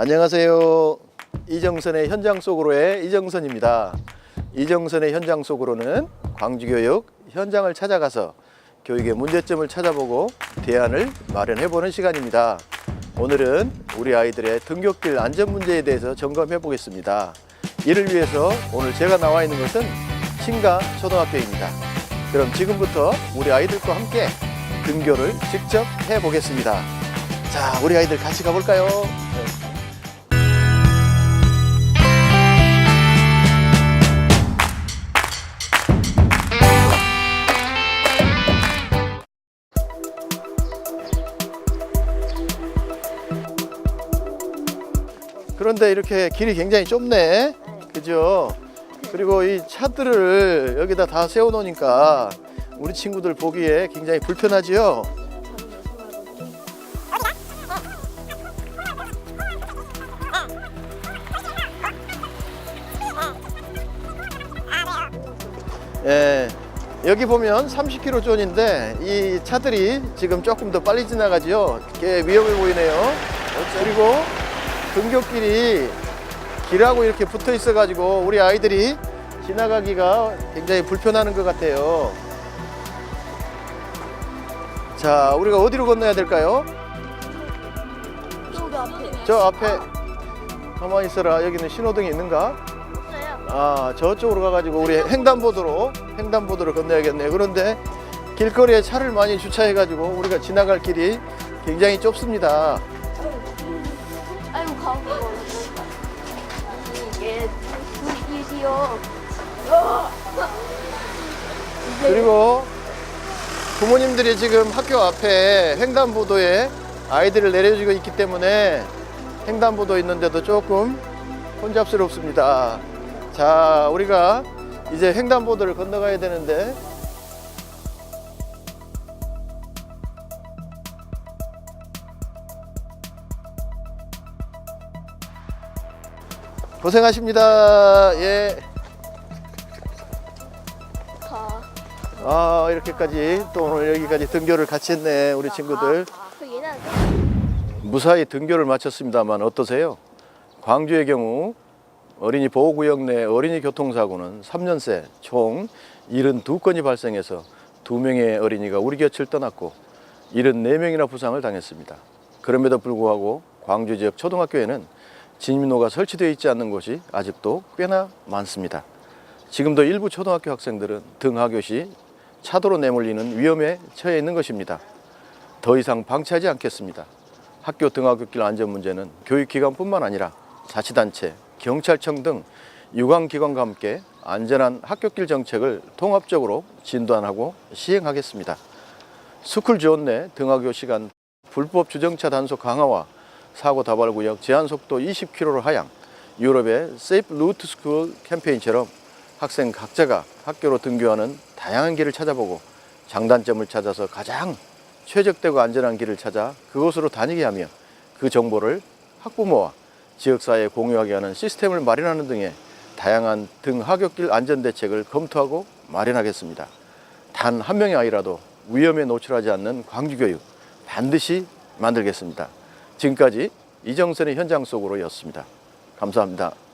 안녕하세요. 이정선의 현장 속으로의 이정선입니다. 이정선의 현장 속으로는 광주교육 현장을 찾아가서 교육의 문제점을 찾아보고 대안을 마련해 보는 시간입니다. 오늘은 우리 아이들의 등굣길 안전 문제에 대해서 점검해 보겠습니다. 이를 위해서 오늘 제가 나와 있는 것은 신가 초등학교입니다. 그럼 지금부터 우리 아이들과 함께 등교를 직접 해 보겠습니다. 자, 우리 아이들 같이 가볼까요? 그런데 이렇게 길이 굉장히 좁네. 그죠? 그리고 이 차들을 여기다 다 세워놓으니까 우리 친구들 보기에 굉장히 불편하지요? 예, 여기 보면 30km 존인데 이 차들이 지금 조금 더 빨리 지나가지요. 꽤 위험해 보이네요. 그리고 등굣길이 길하고 이렇게 붙어 있어 가지고 우리 아이들이 지나가기가 굉장히 불편하는 것 같아요. 자, 우리가 어디로 건너야 될까요? 저 앞에 가만히 있어라. 여기는 신호등이 있는가? 아, 저쪽으로 가가지고 우리 횡단보도로 횡단보도를 건너야겠네요. 그런데 길거리에 차를 많이 주차해가지고 우리가 지나갈 길이 굉장히 좁습니다. 불길이요. 그리고 부모님들이 지금 학교 앞에 횡단보도에 아이들을 내려주고 있기 때문에 횡단보도 있는데도 조금 혼잡스럽습니다. 자, 우리가 이제 횡단보도를 건너가야 되는데 고생하십니다. 예. 가. 아, 이렇게까지 또 오늘 여기까지 등교를 같이 했네, 우리 친구들. 아, 그 얘는 무사히 등교를 마쳤습니다만 어떠세요? 광주의 경우 어린이 보호구역 내 어린이 교통사고는 3년 새 총 72건이 발생해서 2명의 어린이가 우리 곁을 떠났고 74명이나 부상을 당했습니다. 그럼에도 불구하고 광주 지역 초등학교에는 진입로가 설치되어 있지 않는 곳이 아직도 꽤나 많습니다. 지금도 일부 초등학교 학생들은 등하교 시 차도로 내몰리는 위험에 처해 있는 것입니다. 더 이상 방치하지 않겠습니다. 학교 등하굣길 안전 문제는 교육기관뿐만 아니라 자치단체, 경찰청 등 유관기관과 함께 안전한 학교길 정책을 통합적으로 진단하고 시행하겠습니다. 스쿨 지원 내 등하교 시간 불법 주정차 단속 강화와 사고 다발 구역 제한 속도 20km로 하향, 유럽의 세이프 루트 스쿨 캠페인처럼 학생 각자가 학교로 등교하는 다양한 길을 찾아보고 장단점을 찾아서 가장 최적되고 안전한 길을 찾아 그곳으로 다니게 하며 그 정보를 학부모와 지역사회에 공유하게 하는 시스템을 마련하는 등의 다양한 등 하굣길 안전 대책을 검토하고 마련하겠습니다. 단 한 명의 아이라도 위험에 노출하지 않는 광주교육 반드시 만들겠습니다. 지금까지 이정선의 현장 속으로였습니다. 감사합니다.